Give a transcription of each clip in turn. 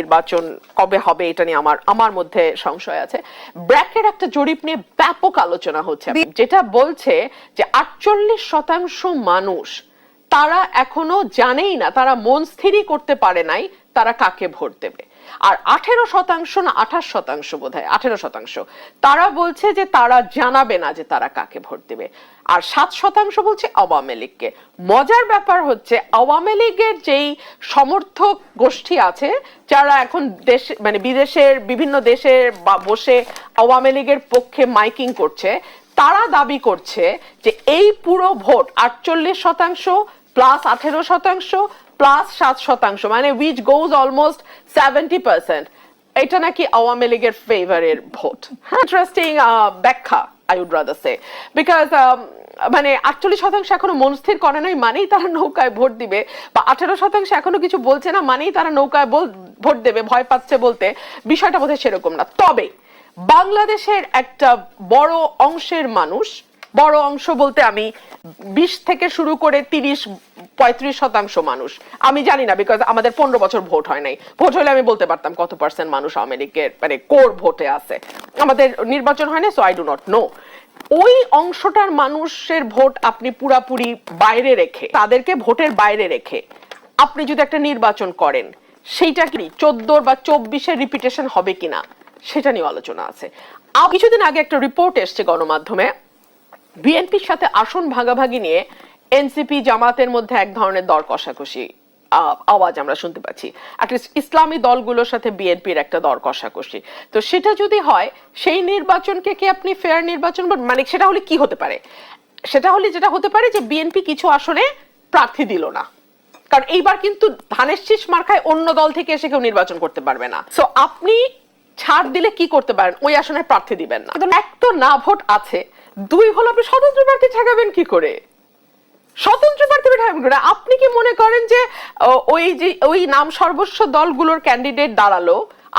নির্বাচন কবে হবে এটা নিয়ে আমার আমার মধ্যে সংশয় আছে। ব্র্যাকের একটা জরিপ নিয়ে ব্যাপক আলোচনা হচ্ছে। যেটা বলছে যে আটচল্লিশ শতাংশ মানুষ তারা এখনও জানেই না তারা মন স্থিরই করতে পারে নাই তারা কাকে ভোট দেবে। আর আঠেরো শতাংশ না আঠাশ শতাংশ বোধ হয় আঠেরো শতাংশ। তারা বলছে যে তারা জানাবে না যে তারা কাকে ভোট দেবে। আর সাত শতাংশ বলছে আওয়ামী লীগকে। মজার ব্যাপার হচ্ছে আওয়ামী লীগের যেই সমর্থক গোষ্ঠী আছে, যারা এখন দেশ মানে বিদেশের বিভিন্ন দেশে বা- বসে আওয়ামী লীগের পক্ষে মাইকিং করছে, তারা দাবি করছে যে এই পুরো ভোট আটচল্লিশ শতাংশ প্লাস আঠেরো শতাংশ প্লাস সাত শতাংশ মানে which goes almost seventy percent এটা নাকি আওয়ামী লীগের ফেভারের ভোট। ইন্টারেস্টিং ব্যাখ্যা I would rather say because মানে আটচল্লিশ শতাংশ এখনও মন স্থির করে নাই, মানেই তারা নৌকায় ভোট দিবে, বা আঠেরো শতাংশ এখনও কিছু বলছে না, মানেই তারা নৌকায় ভোট দেবে, ভয় পাচ্ছে বলতে বিষয়টা বোধহয় সেরকম না। তবে বাংলাদেশের একটা বড় অংশের মানুষ বড় অংশ বলতে আমি বিশ থেকে শুরু করে তিরিশ, পঁয়ত্রিশ শতাংশ মানুষ। আমি জানি না বিকজ আমাদের পনেরো বছর ভোট হয় নাই। ভোট হলে আমি বলতে পারতাম কত পার্সেন্ট মানুষ লীগের মানে কোর ভোটে আছে। আমাদের নির্বাচন হয় না so I do not know ওই অংশটার মানুষের ভোট আপনি পুরাপুরি বাইরে রেখে, তাদেরকে ভোটের বাইরে রেখে আপনি যদি একটা নির্বাচন করেন, সেইটা কি চোদ্দোর বা চব্বিশের রিপিটেশন হবে কিনা, সেটা নিয়ে আলোচনা আছে। কিছুদিন আগে একটা রিপোর্ট এসছে গণমাধ্যমে বিএনপির সাথে আসন ভাগাভাগি নিয়ে এনসিপি জামাতের মধ্যে এক ধরনের দর কষাকষি আওয়াজ আমরা শুনতে পাচ্ছি। ইসলামী দলগুলোর সাথে বিএনপির একটা দর কষাকষি। তো সেটা যদি হয়, সেই নির্বাচনকে কি আপনি ফেয়ার নির্বাচন মানে সেটা হলে কি হতে পারে? সেটা হলে যেটা হতে পারে যে বিএনপি কিছু আসনে প্রার্থী দিল না। কারণ এইবার কিন্তু ধানের শীষ মার্কায় অন্য দল থেকে এসে কেউ নির্বাচন করতে পারবে না। সো আপনি ছাড় দিলে কি করতে পারেন? ওই আসনে প্রার্থী দিবেন না। এক তো না ভোট আছে। দুই হলো আপনি স্বতন্ত্র প্রার্থী ঠেকাবেন কি করে? স্বতন্ত্র প্রার্থী ঠেকাবেন আপনি কি মনে করেন যে ওই যে, ওই নাম সর্বস্ব দলগুলোর ক্যান্ডিডেট দাঁড়াল,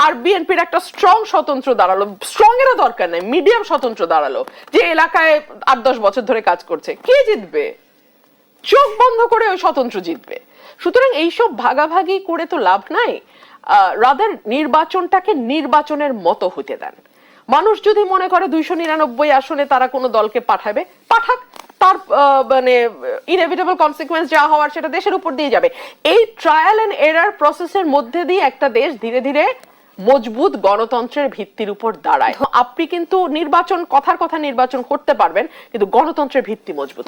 আর বিএনপির একটা স্ট্রং স্বতন্ত্র দাঁড়াল স্ট্রং এরও দরকার নেই মিডিয়াম স্বতন্ত্র দাঁড়াল, যে এলাকায় আট দশ বছর ধরে কাজ করছে, কে জিতবে? চোখ বন্ধ করে ওই স্বতন্ত্র জিতবে। সুতরাং এইসব ভাগাভাগি করে তো লাভ নাই। রাদার নির্বাচনটাকে নির্বাচনের মতো হতে দেন। মানুষ যদি মনে করে দুইশো নিরানব্বই আসনে তারা কোনো দলকে পাঠাবে, পাঠাক। তার মানে ইনএভিটেবল কনসিকুয়েন্স যা হওয়ার সেটা দেশের উপর দিয়ে যাবে। এই ট্রায়াল এরার প্রসেসের মধ্যে দিয়ে একটা দেশ ধীরে ধীরে মজবুত গণতন্ত্রের ভিত্তির উপর দাঁড়ায়। আপনি কিন্তু নির্বাচন, কথার কথা নির্বাচন করতে পারবেন, কিন্তু গণতন্ত্রের ভিত্তি মজবুত।